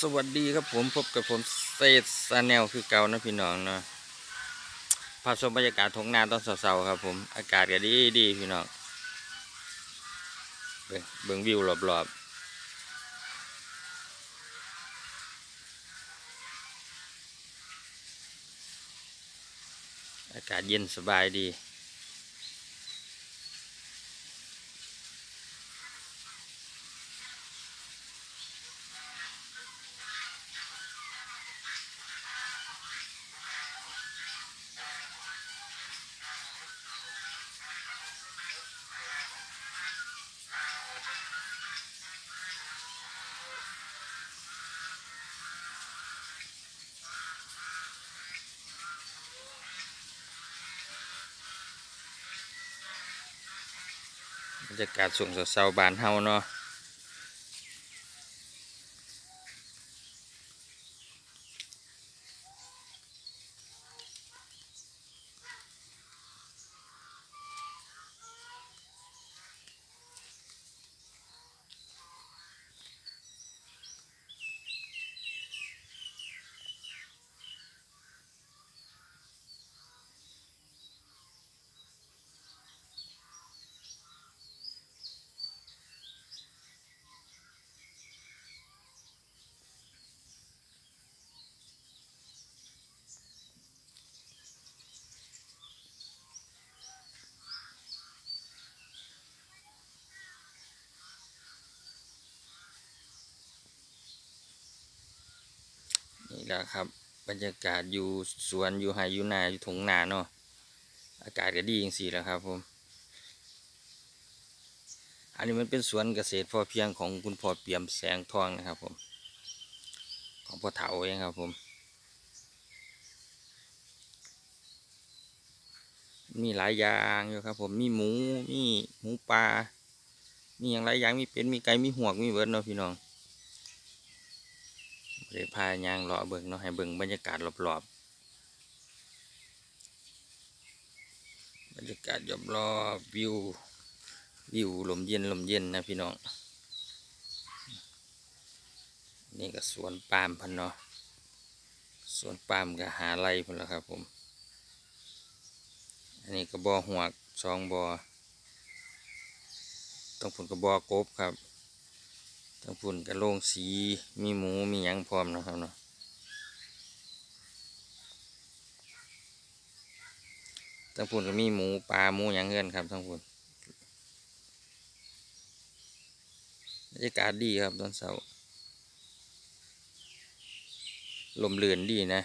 สวัสดีครับผมพบกับผมเซตซาแนลคือเก่านะพี่น้องเนาะพาชมบรรยากาศทงนาตอนเช้าๆครับ ผมอากาศก็ดีดีพี่น้องเบิ่งเบิงวิวรอบๆ อากาศเย็นสบายดี บรรยากาศส่วงเช้าๆบานเฮาเนาะ แหละครับ บรรยากาศอยู่สวนอยู่ไฮอยู่นาอยู่ทงนาเนาะอากาศก็ดีจริงๆแล้วครับผมอันนี้มันเป็นสวนเกษตรพอเพียงของคุณพ่อเปี่ยมแสงทองนะครับผมของพ่อเถาเองครับผมมีหลายอย่างอยู่ครับ ผมมีหมูมีหมูปลามีอย่างหลายอย่างมีเป็ดมีไก่มีหวกมีเบิร์ดเนาะพี่น้อง เลยพายางเลาะเบิ่งเนาะให้เบิ่งบรรยากาศรอบๆบรรยากาศรอบๆวิววิวลมเย็นลมเย็นนะพี่น้อง นี่ก็สวนปาล์มพันเนาะสวนปาล์มก็หาไรพันแล้วครับผม อันนี้ก็บ่อหัวสองบ่อต้องผลก็บ่อกบครับ ทั้งปุ่นกระโลงสีมีหมูมีหยังพร้อมนะครับเนาะทั้งปุ่นก็มีหมูปลาหมูหยังเงินครับทั้งปุ่นบรรยากาศดีครับตอนเช้าลมเรือนดีนะ